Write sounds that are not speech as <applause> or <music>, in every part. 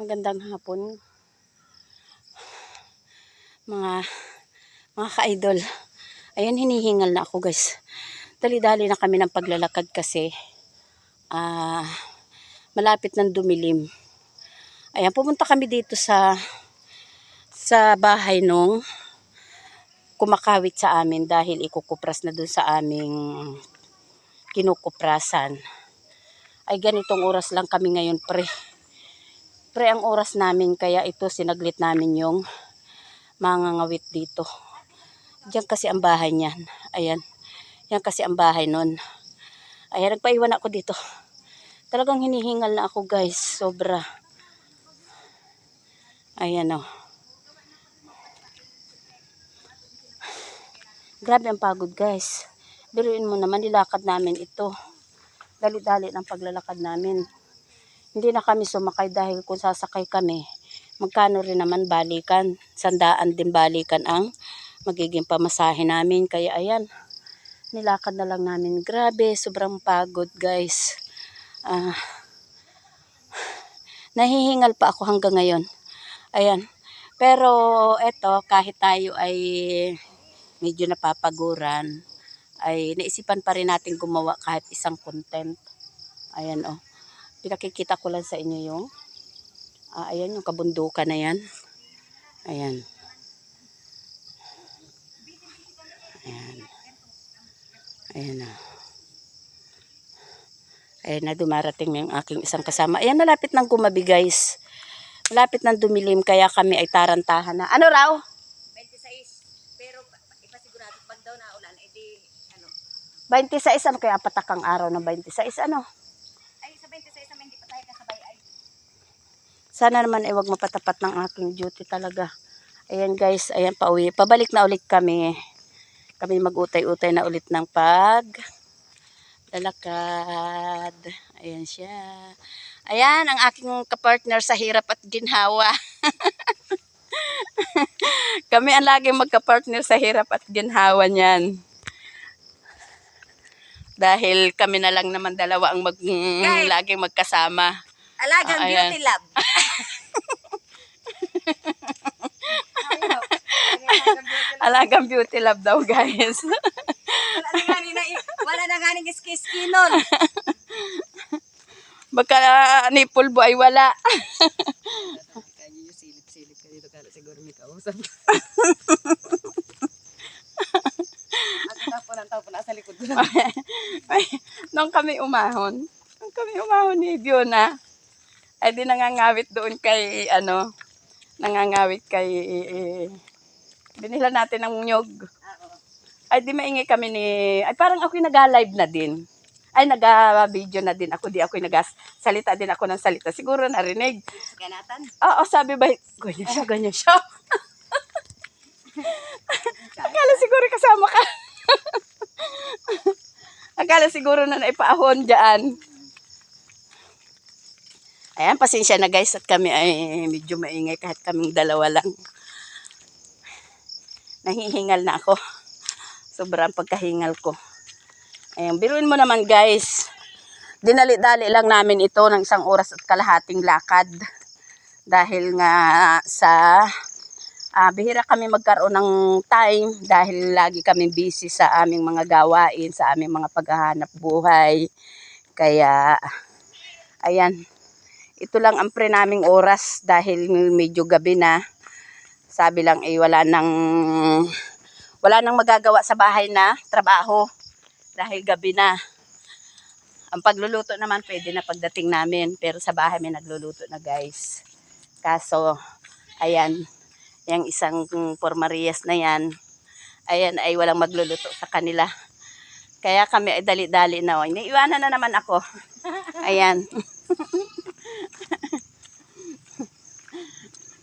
Magandang hapon. Mga mga ka-idol. Ayan, hinihingal na ako guys. Dali-dali na kami ng paglalakad kasi ah malapit ng dumilim. Ayan, pumunta kami dito sa sa bahay nung kumakawit sa amin dahil ikukupras na dun sa aming kinukuprasan. Ay ganitong oras lang kami ngayon pre. Pre ang oras namin kaya ito sinaglit namin yung mga ngawit dito. Diyan kasi ang bahay niyan. Ayan. Yan kasi ang bahay nun. Ayan, nagpaiwan ako dito. Talagang hinihingal na ako guys. Sobra. Ayan o. Grabe ang pagod guys. Biruin mo naman, nilakad namin ito. Dali-dali ng paglalakad namin. Hindi na kami sumakay dahil kung sasakay kami, magkano rin naman balikan. Sandaan din balikan ang magiging pamasahe namin. Kaya ayan, nilakad na lang namin. Grabe, sobrang pagod guys. Ah, nahihingal pa ako hanggang ngayon. Ayan. Pero eto, kahit tayo ay medyo napapaguran, ay naisipan pa rin natin gumawa kahit isang content. Ayan oh. Pinakikita ko lang sa inyo yung ah, ayan yung kabundukan na yan. Ayan. Ayan. Ayan na. Ayan na dumarating na yung aking isang kasama. Ayan malapit nang gumabi guys. Malapit nang dumilim kaya kami ay tarantahan na. Ano raw? 26. Pero pa- pa- ipasigurado pag daw na ulan, edi ano. 26 ano kaya patakang araw ng 26 ano? Ay, sa 26 naman hindi pa tayo kasabay. Ay, Sana naman ay wag mapatapat ng aking duty talaga. Ayan guys, ayan pa uwi. Pabalik na ulit kami. Kami mag-utay-utay na ulit ng pag lalakad. Ayan siya. Ayan ang aking kapartner sa hirap at ginhawa. <laughs> kami ang laging magkapartner sa hirap at ginhawa niyan. Dahil kami na lang naman dalawa ang mag, Guys. laging magkasama. alagang ayan. beauty lab. <laughs> Alagang beauty love daw, guys. Wala na nga ni na, wala na nga ni ski-ski nun. Baka nipple ay wala. Kaya yung silip-silip ka dito, kala siguro may kausap. Ako tapo ng tapo nasa likod ko. Ay, nung kami umahon, nung kami umahon ni Fiona, ay di nangangawit doon kay, ano, nangangawit kay, binila natin ng nyog. Ay di maingay kami ni, ay parang ako'y nag-live na din. Ay nag-video na din ako, di ako'y nag-salita din ako ng salita. Siguro narinig. Ganatan. Oo, sabi ba, ganyan siya, ganyan siya. <laughs> Akala siguro kasama ka. Akala siguro na naipaahon dyan. Ayan, pasensya na guys at kami ay medyo maingay kahit kaming dalawa lang. Nahihingal na ako. <laughs> Sobrang pagkahingal ko. Ayan, biruin mo naman guys. Dinali-dali lang namin ito ng isang oras at kalahating lakad. Dahil nga sa ah, bihira kami magkaroon ng time dahil lagi kami busy sa aming mga gawain, sa aming mga paghahanap buhay. Kaya, ayan, ito lang ang pre naming oras dahil medyo gabi na. Sabi lang eh wala nang wala nang magagawa sa bahay na trabaho dahil gabi na. Ang pagluluto naman pwede na pagdating namin pero sa bahay may nagluluto na guys. Kaso ayan, yung isang formarias na yan, ayan ay walang magluluto sa kanila. Kaya kami ay dali-dali na. Oh. Iniiwanan na naman ako. <laughs> Ayan. <laughs>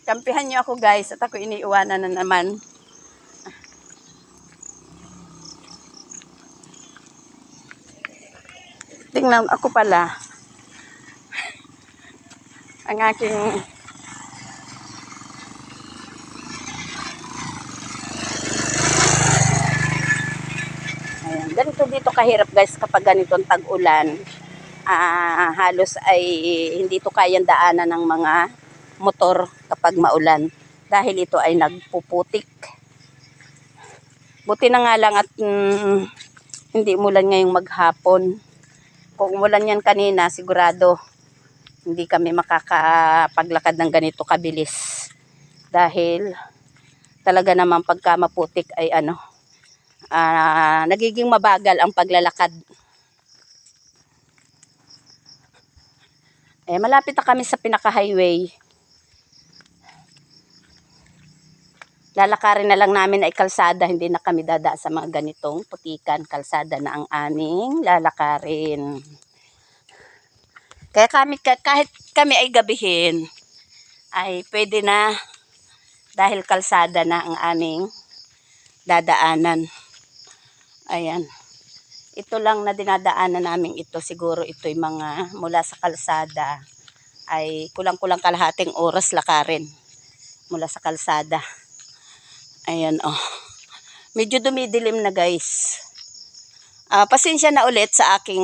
Kampihan niyo ako guys at ako iniiwanan na naman. Tingnan ako pala. <laughs> Ang aking Ayan. Ganito dito kahirap guys kapag ganitong tag-ulan. Ah, halos ay hindi to kayang daanan ng mga motor kapag maulan dahil ito ay nagpuputik. Buti na nga lang at mm, hindi umulan ngayong maghapon. Kung umulan yan kanina, sigurado hindi kami makakapaglakad ng ganito kabilis. Dahil talaga naman pagka maputik ay ano, ah, nagiging mabagal ang paglalakad. Eh, malapit na kami sa pinaka-highway. Lalakarin na lang namin ay kalsada, hindi na kami dada sa mga ganitong putikan. Kalsada na ang aming lalakarin. Kaya kami, ka- kahit kami ay gabihin, ay pwede na dahil kalsada na ang aming dadaanan. Ayan. Ito lang na dinadaanan namin ito. Siguro ito'y mga mula sa kalsada ay kulang-kulang kalahating oras lakarin mula sa kalsada. Ayan oh. Medyo dumidilim na guys. Ah, pasensya na ulit sa aking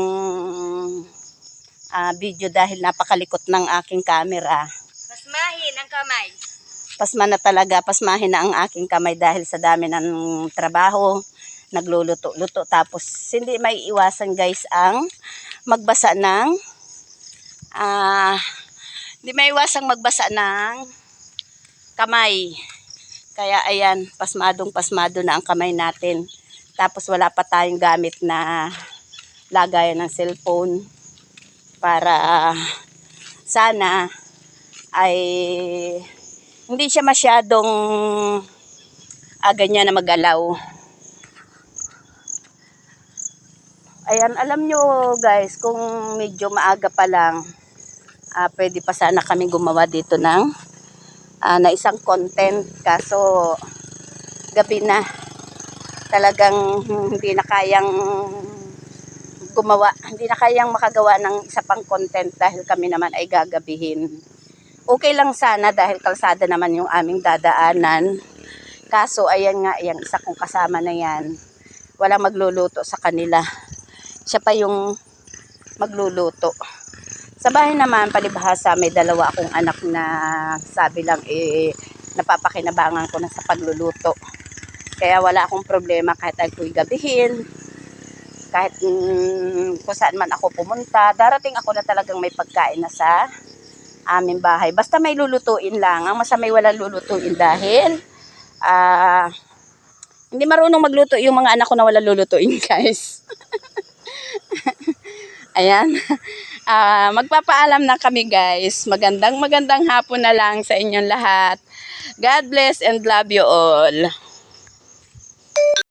ah, video dahil napakalikot ng aking camera. Pasmahin ang kamay. Pasma na talaga, pasmahin na ang aking kamay dahil sa dami ng trabaho, nagluluto-luto. Tapos hindi may iwasan guys ang magbasa ng ah hindi may iwasang magbasa ng kamay. Kaya ayan, pasmadong pasmado na ang kamay natin. Tapos wala pa tayong gamit na lagayan ng cellphone para ah, sana ay hindi siya masyadong ah, ganyan na magalaw. Ayan, alam nyo guys, kung medyo maaga pa lang, ah, pwede pa sana kami gumawa dito ng ah, na isang content. Kaso, gabi na. Talagang hindi na kayang gumawa. Hindi na kayang makagawa ng isa pang content dahil kami naman ay gagabihin. Okay lang sana dahil kalsada naman yung aming dadaanan. Kaso, ayan nga, yung isa kong kasama na yan. Walang magluluto sa kanila. Siya pa yung magluluto. Sa bahay naman, palibhasa, may dalawa akong anak na sabi lang, eh, napapakinabangan ko na sa pagluluto. Kaya wala akong problema kahit ako'y gabihin. Kahit mm, kung saan man ako pumunta, darating ako na talagang may pagkain na sa aming bahay. Basta may lulutuin lang. Ang masamay walang lulutuin dahil ah hindi marunong magluto yung mga anak ko na walang lulutuin, <laughs> guys. <laughs> Ayan. Uh, magpapaalam na kami guys. Magandang magandang hapon na lang sa inyong lahat. God bless and love you all.